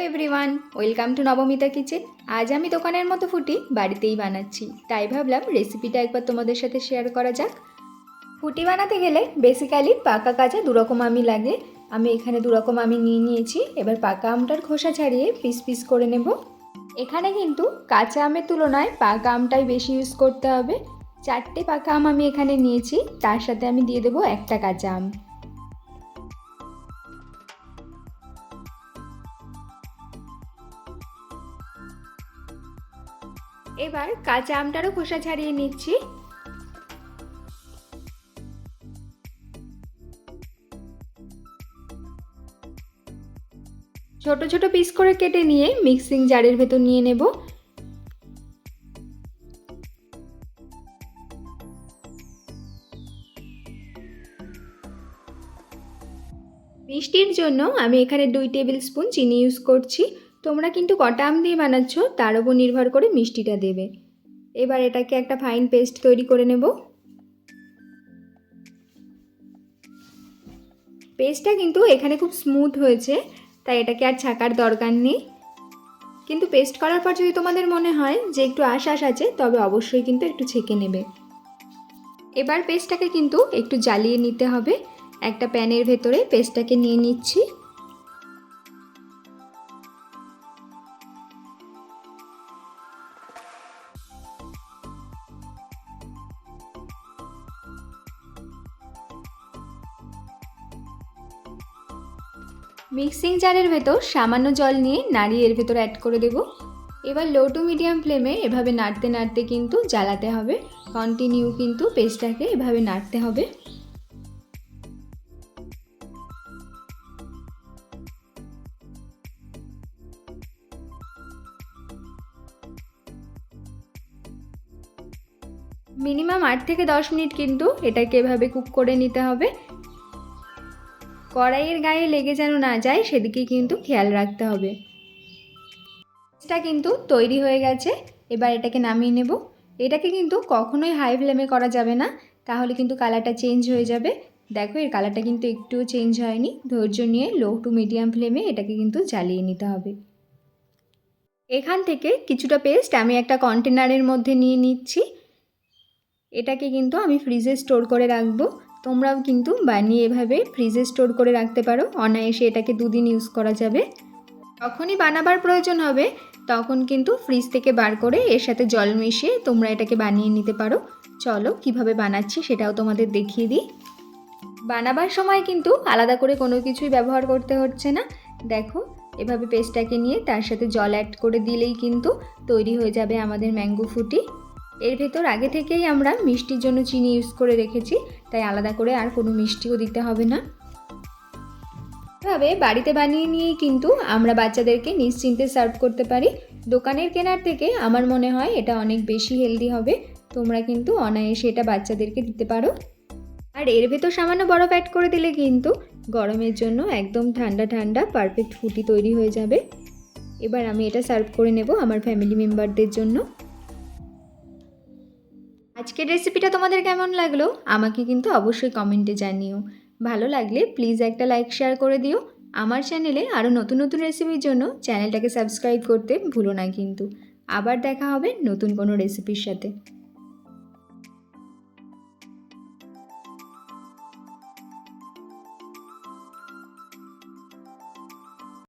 Everyone welcome to Nabamita kitchen আজ আমি দোকানের মতো ফুটি বাড়িতেই বানাচ্ছি। তাই ভাবলাম রেসিপিটা একবার তোমাদের সাথে শেয়ার করা যাক। ফুটি বানাতে গেলে বেসিক্যালি পাকা কাঁচা দুরকম আমি লাগে। আমি এখানে দুরকম আমি নিয়ে নিয়েছি। এবার পাকা আমটার খোসা ছাড়িয়ে পিস পিস করে নেব। এখানে কিন্তু কাঁচা আমের তুলনায় পাকা আমটাই বেশি ইউজ করতে হবে। চারটে পাকা আম আমি এখানে নিয়েছি। তার সাথে আমি দিয়ে দেবো একটা কাঁচা আম। এবার কাঁচা আমটারও খোসা ছাড়িয়ে নিচ্ছি। ছোট ছোট পিস করে কেটে নিয়ে মিক্সিং জারের ভেতর নিয়ে নেব। মিষ্টির জন্য আমি এখানে দুই টেবিল স্পুন চিনি ইউজ করছি। তোমরা কিন্তু কটা আম দিয়ে বানাচ্ছ, তার উপর নির্ভর করে মিষ্টিটা দেবে। এবার এটাকে একটা ফাইন পেস্ট তৈরি করে নেব। পেস্টটা কিন্তু এখানে খুব স্মুথ হয়েছে, তাই এটাকে আর ছাকার দরকার নেই। কিন্তু পেস্ট করার পর যদি তোমাদের মনে হয় যে একটু আশ আশ আছে, তবে অবশ্যই কিন্তু একটু ছেঁকে নেবে। এবার পেস্টটাকে কিন্তু একটু জ্বালিয়ে নিতে হবে। একটা প্যানের ভেতরে পেস্টটাকে নিয়ে নিচ্ছি। মিক্সিং জারের ভেতর সামান্য জল নিয়ে নাড়িয়ে এর ভেতর অ্যাড করে দেব। এবার লো টু মিডিয়াম ফ্লেমে এভাবে নাড়তে নাড়তে কিন্তু জ্বালাতে হবে। কন্টিনিউ কিন্তু পেস্টটাকে এভাবে নাড়তে হবে। মিনিমাম আট থেকে দশ মিনিট কিন্তু এটাকে এভাবে কুক করে নিতে হবে। কড়াইয়ের গায়ে লেগে যেন না যায়, সেদিকে কিন্তু খেয়াল রাখতে হবে। এটা কিন্তু তৈরি হয়ে গেছে, এবার এটাকে নামিয়ে নেব। এটাকে কিন্তু কখনোই হাই ফ্লেমে করা যাবে না, তাহলে কিন্তু কালারটা চেঞ্জ হয়ে যাবে। দেখো, এর কালারটা কিন্তু একটুও চেঞ্জ হয়নি। ধৈর্য নিয়ে লো টু মিডিয়াম ফ্লেমে এটাকে কিন্তু জ্বালিয়ে নিতে হবে। এখান থেকে কিছুটা পেস্ট আমি একটা কন্টেনারের মধ্যে নিয়ে নিচ্ছি। এটাকে কিন্তু আমি ফ্রিজে স্টোর করে রাখব। তোমরাও কিন্তু বানিয়ে এভাবে ফ্রিজে স্টোর করে রাখতে পারো। অনায়াসে এটাকে দুদিন ইউজ করা যাবে। যখনই বানাবার প্রয়োজন হবে, তখন কিন্তু ফ্রিজ থেকে বার করে এর সাথে জল মিশিয়ে তোমরা এটাকে বানিয়ে নিতে পারো। চলো কীভাবে বানাচ্ছি সেটাও তোমাদের দেখিয়ে দিই। বানাবার সময় কিন্তু আলাদা করে কোনো কিছুই ব্যবহার করতে হচ্ছে না। দেখো, এভাবে পেস্টটাকে নিয়ে তার সাথে জল অ্যাড করে দিলেই কিন্তু তৈরি হয়ে যাবে আমাদের ম্যাঙ্গো ফুটি এর ভেতর আগে থেকেই আমরা মিষ্টির জন্য চিনি ইউজ করে রেখেছি, তাই আলাদা করে আর কোনো মিষ্টিও দিতে হবে না। এভাবে বাড়িতে বানিয়ে নিয়েই কিন্তু আমরা বাচ্চাদেরকে নিশ্চিন্তে সার্ভ করতে পারি। দোকানের কেনার থেকে আমার মনে হয় এটা অনেক বেশি হেলদি হবে। তোমরা কিন্তু অনায়াসে এটা বাচ্চাদেরকে দিতে পারো। আর এর ভেতর সামান্য বরফ অ্যাড করে দিলে কিন্তু গরমের জন্য একদম ঠান্ডা ঠান্ডা পারফেক্ট ফুটি তৈরি হয়ে যাবে। এবার আমি এটা সার্ভ করে নেব আমার ফ্যামিলি মেম্বারদের জন্য। আজকের রেসিপিটা তোমাদের কেমন লাগল? আমাকে কিন্তু অবশ্যই কমেন্টে জানিও। ভালো লাগলে প্লিজ একটা লাইক শেয়ার করে দিও। আমার চ্যানেলে আরও নতুন নতুন রেসিপির জন্য চ্যানেলটাকে সাবস্ক্রাইব করতে ভুলো না কিন্তু। আবার দেখা হবে নতুন কোনো রেসিপির সাথে।